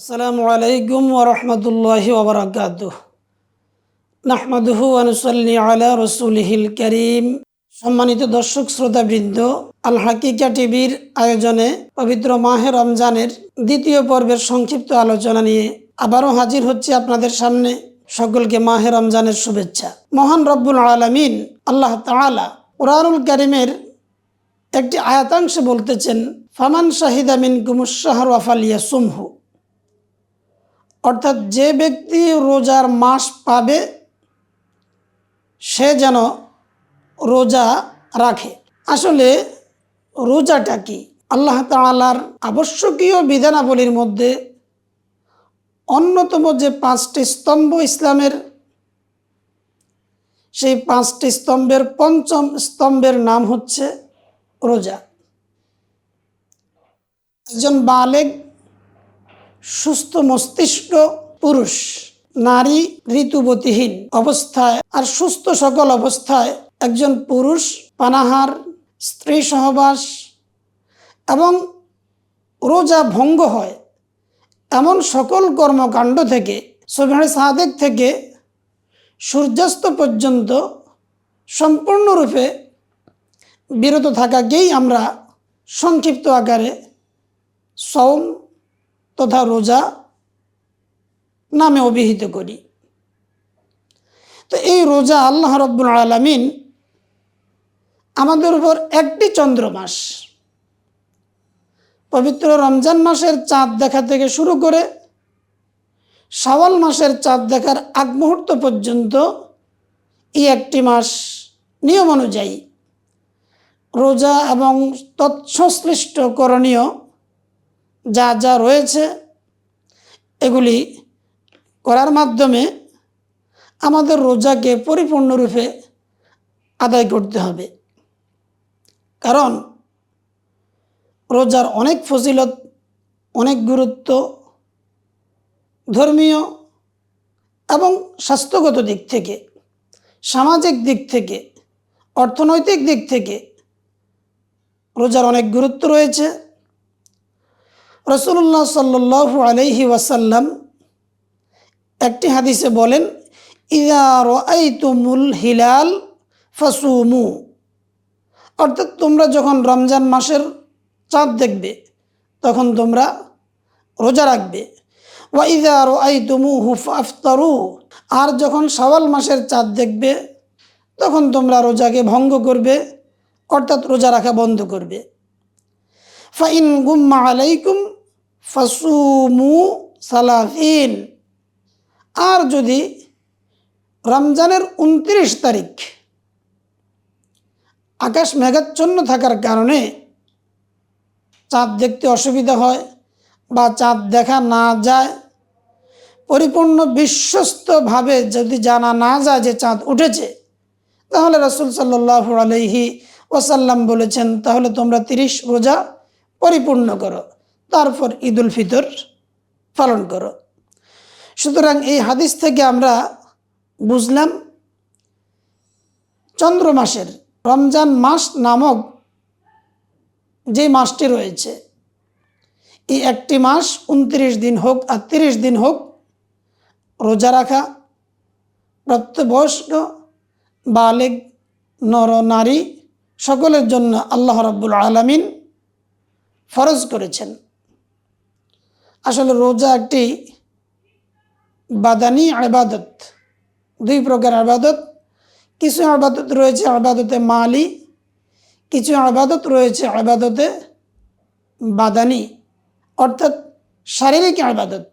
আসসালামু আলাইকুম ওরহমতুল্লাহ ওবরাকাত নাহমাদুহু আনুসল্লি আলা রসুলহিল করিম। সম্মানিত দর্শক, শ্রোতাবৃন্দ, আল হাকিকা টিভির আয়োজনে পবিত্র মাহে রমজানের দ্বিতীয় পর্বের সংক্ষিপ্ত আলোচনা নিয়ে আবারও হাজির হচ্ছে আপনাদের সামনে। সকলকে মাহে রমজানের শুভেচ্ছা। মহান রব্বুল আলমিন আল্লাহ তাআলা কোরআনুল করিমের একটি আয়াতাংশে বলতেছেন, ফামান শাহিদা মিন কুমুসাহর ওয়াফালিয়া সুমহু অর্থাৎ যে ব্যক্তি রোজার মাস পাবে, সে যেন রোজা রাখে। আসলে রোজাটা কি? আল্লাহ তাআলার আবশ্যকীয় বিধানাবলীর মধ্যে অন্যতম যে পাঁচটি স্তম্ভ ইসলামের, সেই পাঁচটি স্তম্ভের পঞ্চম স্তম্ভের নাম হচ্ছে রোজা। একজন বালেগ সুস্থ মস্তিষ্ক পুরুষ, নারী ঋতুবতীহীন অবস্থায় আর সুস্থ সকল অবস্থায় একজন পুরুষ, পানাহার, স্ত্রী সহবাস এবং রোজা ভঙ্গ হয়। এমন সকল কর্মকাণ্ড থেকে সোভেড় সাদেক থেকে সূর্যাস্ত পর্যন্ত সম্পূর্ণরূপে বিরত থাকাকেই আমরা সংক্ষিপ্ত আকারে সৌম তথা রোজা নামে অভিহিত করি। তো এই রোজা আল্লাহ রব্বুল আলমিন আমাদের উপর একটি চন্দ্রমাস, পবিত্র রমজান মাসের চাঁদ দেখা থেকে শুরু করে শাওয়াল মাসের চাঁদ দেখার আগ মুহূর্ত পর্যন্ত এই একটি মাস নিয়ম অনুযায়ী রোজা এবং তৎসংশ্লিষ্ট করণীয় যা যা রয়েছে, এগুলি করার মাধ্যমে আমাদের রোজাকে পরিপূর্ণরূপে আদায় করতে হবে। কারণ রোজার অনেক ফজিলত, অনেক গুরুত্ব ধর্মীয় এবং স্বাস্থ্যগত দিক থেকে, সামাজিক দিক থেকে, অর্থনৈতিক দিক থেকে রোজার অনেক গুরুত্ব রয়েছে। রসুল্লাহ সাল্লু আলহি ওয়াসাল্লাম একটি হাদিসে বলেন, ইয়া তুমুল হিলাল ফসুমু। অর্থাৎ তোমরা যখন রমজান মাসের চাঁদ দেখবে, তখন তোমরা রোজা রাখবে। ওয়া ইদা আই তুমু হুফ আর যখন সওয়াল মাসের চাঁদ দেখবে, তখন তোমরা রোজাকে ভঙ্গ করবে, অর্থাৎ রোজা রাখা বন্ধ করবে। ফাইন গুম্মা আলাইকুম ফাসুমু সালাফিন আর যদি রমজানের উনত্রিশ তারিখ আকাশ মেঘাচ্ছন্ন থাকার কারণে চাঁদ দেখতে অসুবিধা হয় বা চাঁদ দেখা না যায়, পরিপূর্ণ বিশ্বস্তভাবে যদি জানা না যায় যে চাঁদ উঠেছে, তাহলে রসুল সাল্লাহ আলহি ওসাল্লাম বলেছেন, তাহলে তোমরা তিরিশ রোজা পরিপূর্ণ করো। তারপর ঈদুল ফিতর পালন করো। সুতরাং এই হাদিস থেকে আমরা বুঝলাম, চন্দ্র মাসের রমজান মাস নামক যে মাসটি রয়েছে, এই একটি মাস উনত্রিশ দিন হোক আর তিরিশ দিন হোক, রোজা রাখা, প্রাপ্তবয়স্ক বালেগ নর, নারী, সকলের জন্য আল্লাহ রব্বুল আলমিন ফরজ করেছেন। আসলে রোজা একটি বাদানি আবাদত। দুই প্রকার আবাদত। কিছু আবাদত রয়েছে আবাদতে মালি, কিছু আবাদত রয়েছে আবাদতে বাদানি, অর্থাৎ শারীরিক আবাদত।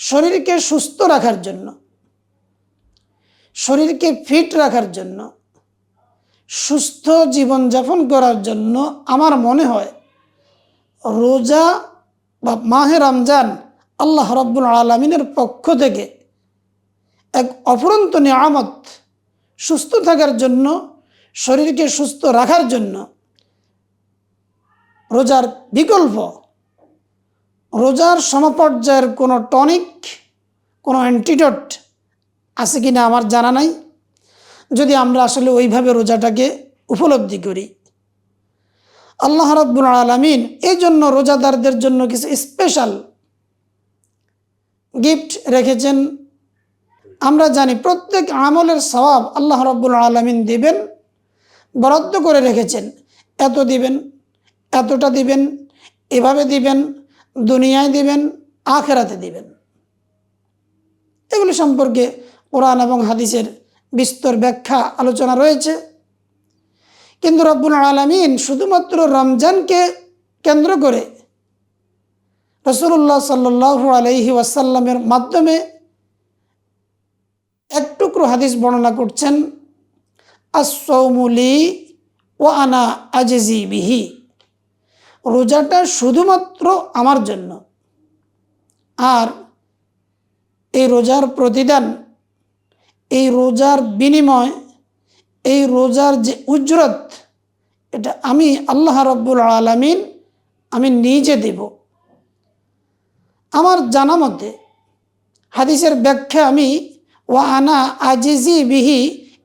শরীরকে সুস্থ রাখার জন্য, শরীরকে ফিট রাখার জন্য, সুস্থ জীবনযাপন করার জন্য আমার মনে হয় রোজা বা মাহে রমজান আল্লাহ রব্বুল আলমিনের পক্ষ থেকে এক অফুরন্ত নিয়ামত সুস্থ থাকার জন্য, শরীরকে সুস্থ রাখার জন্য রোজার বিকল্প, রোজার সমপর্যায়ের কোনো টনিক, কোনো অ্যান্টিডট আছে কি না আমার জানা নাই। যদি আমরা আসলে ওইভাবে রোজাটাকে উপলব্ধি করি। আল্লাহ রব্বুল আলমিন এই জন্য রোজাদারদের জন্য কিছু স্পেশাল গিফট রেখেছেন। আমরা জানি প্রত্যেক আমলের সওয়াব আল্লাহ রব্বুল আলমিন দিবেন, বরাদ্দ করে রেখেছেন। এত দিবেন, এতটা দিবেন, এভাবে দিবেন, দুনিয়ায় দিবেন, আখেরাতে দিবেন। এগুলি সম্পর্কে কোরআন এবং হাদিসের বিস্তর ব্যাখ্যা আলোচনা রয়েছে। কিন্তু রব্বুল আলমিন শুধুমাত্র রমজানকে কেন্দ্র করে রসুল্লাহ সাল্লু আলহি ওয়াসাল্লামের মাধ্যমে এক টুকরো হাদিস বর্ণনা করছেন আসৌমুলি ও আনা আজেজি বিহি। রোজাটা শুধুমাত্র আমার জন্য। আর এই রোজার প্রতিদান, এই রোজার বিনিময় এই রোজার যে উজরত, এটা আমি আল্লাহ রব্বুল আলমিন আমি নিজে দেব। আমার জানা মতে হাদিসের ব্যাখ্যা আমি ওয়া আনা আজিজি বিহি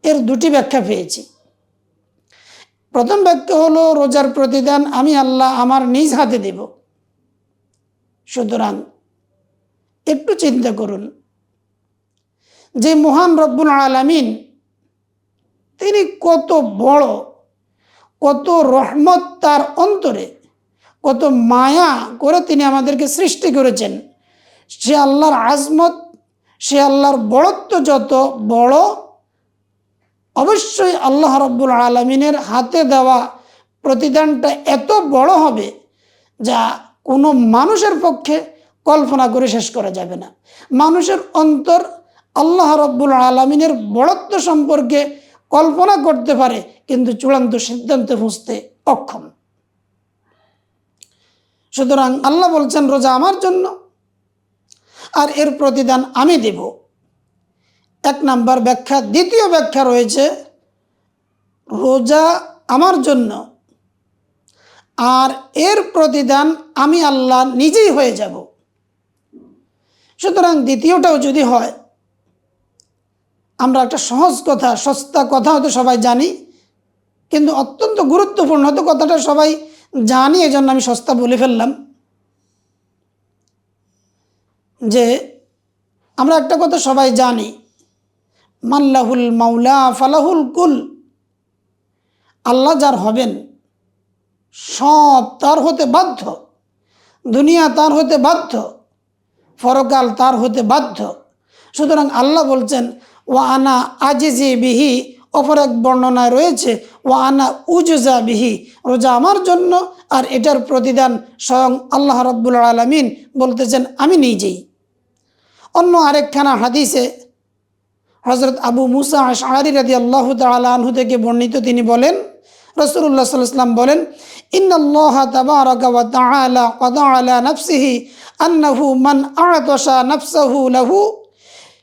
এর দুটি ব্যাখ্যা পেয়েছি। প্রথম ব্যাখ্যা হলো, রোজার প্রতিদান আমি আল্লাহ আমার নিজ হাতে দেব। সুতরাং একটু চিন্তা করুন, যে মহান রব্বুল আলামিন তিনি কত বড়, কত রহমত তার অন্তরে, কত মায়া করে তিনি আমাদেরকে সৃষ্টি করেছেন। সে আল্লাহর আজমত, সে আল্লাহর বড়ত্ব যত বড়, অবশ্যই আল্লাহ রব্বুল আলমিনের হাতে দেওয়া প্রতিদানটা এত বড় হবে যা কোনো মানুষের পক্ষে কল্পনা করে শেষ করা যাবে না। মানুষের অন্তর আল্লাহ রব্বুল আলমিনের বড়ত্ব সম্পর্কে কল্পনা করতে পারে, কিন্তু চূড়ান্ত সিদ্ধান্তে বুঝতে অক্ষম। সুতরাং আল্লাহ বলছেন, রোজা আমার জন্য, আর এর প্রতিদান আমি দেব। এক নাম্বার ব্যাখ্যা। দ্বিতীয় ব্যাখ্যা রয়েছে, রোজা আমার জন্য, আর এর প্রতিদান আমি আল্লাহ নিজেই হয়ে যাব। সুতরাং দ্বিতীয়টাও যদি হয় আমরা একটা সহজ কথা, সস্তা কথা হয়তো সবাই জানি, কিন্তু অত্যন্ত গুরুত্বপূর্ণ হয়তো কথাটা সবাই জানি, এজন্য আমি সস্তা বলে ফেললাম। যে আমরা একটা কথা সবাই জানি মাল্লাহুল মাউলা ফালাহুল কুল। আল্লাহ যার হবেন, সব তার হতে বাধ্য, দুনিয়া তার হতে বাধ্য ফরকাল তার হতে বাধ্য। সুতরাং আল্লাহ বলছেন ও আনা আজিজি বিহি, অপর এক বর্ণনায় রয়েছে ও আনা উজুজা বিহি, রোজা আমার জন্য আর এটার প্রতিদান স্বয়ং আল্লাহ রব্বুল আলমিন বলতেছেন, আমি নিজেই। অন্য আরেকখানা হাদিসে হজরত আবু মুসা আশারি রাদি আল্লাহ তালহু থেকে বর্ণিত তিনি বলেন রসুল্লাহ সাল্লাম বলেন, ইন্নাল্লাহ তাবারাকা ওয়া তাআলা ক্বাদা আলা নাফসিহি আন্নাহু মান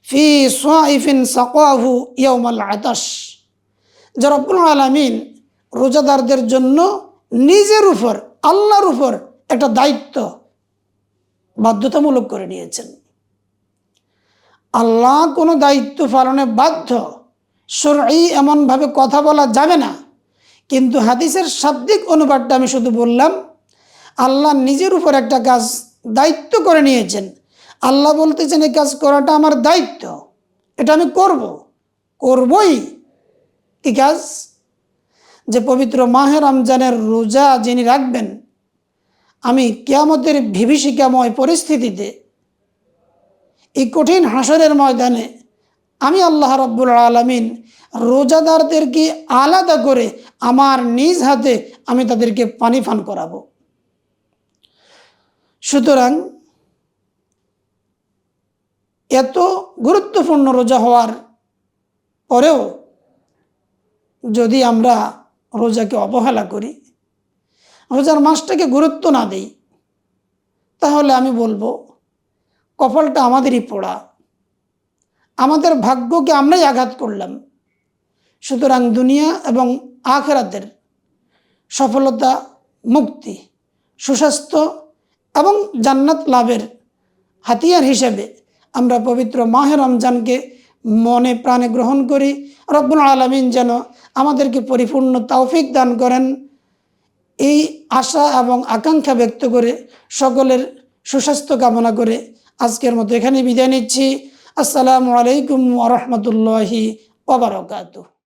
ফি সাইফিন সাকাহু ইয়াউমাল আতাশ। যে রব্বুল আলামিন রোজাদারদের জন্য নিজের উপর, আল্লাহর উপর একটা দায়িত্ব বাধ্যতামূলক করে নিয়েছেন। আল্লাহ কোনো দায়িত্ব পালনে বাধ্য সরই এমনভাবে কথা বলা যাবে না। কিন্তু হাদিসের শাব্দিক অনুবাদটা আমি শুধু বললাম, আল্লাহ নিজের উপর একটা কাজ দায়িত্ব করে নিয়েছেন। আল্লাহ বলতেছেন এই কাজ করাটা আমার দায়িত্ব, এটা আমি করব। করবই কি কাজ। যে পবিত্র মাহে রমজানের রোজা যিনি রাখবেন, আমি কেয়ামতের বিভীষিকাময় পরিস্থিতিতে, এই কঠিন হাসরের ময়দানে আমি আল্লাহ রব্বুল আলমিন রোজাদারদেরকে আলাদা করে আমার নিজ হাতে আমি তাদেরকে পানি পান করাবো। সুতরাং এত গুরুত্বপূর্ণ রোজা হওয়ার পরেও যদি আমরা রোজাকে অবহেলা করি, রোজার মাসটাকে গুরুত্ব না দেই, তাহলে আমি বলব, কপালটা আমাদেরই পড়া। আমাদের ভাগ্যকে আমরাই আঘাত করলাম। সুতরাং দুনিয়া এবং আখেরাতের সফলতা, মুক্তি, সুস্বাস্থ্য এবং জান্নাত লাভের হাতিয়ার হিসেবে আমরা পবিত্র মাহে রমজানকে মনে প্রাণে গ্রহণ করি। রব্বুল আলমিন যেন আমাদেরকে পরিপূর্ণ তৌফিক দান করেন। এই আশা এবং আকাঙ্ক্ষা ব্যক্ত করে সকলের সুস্বাস্থ্য কামনা করে আজকের মতো এখানে বিদায় নিচ্ছি। আসসালামু আলাইকুম রহমতুল্লাহি ওবরাকাতুহ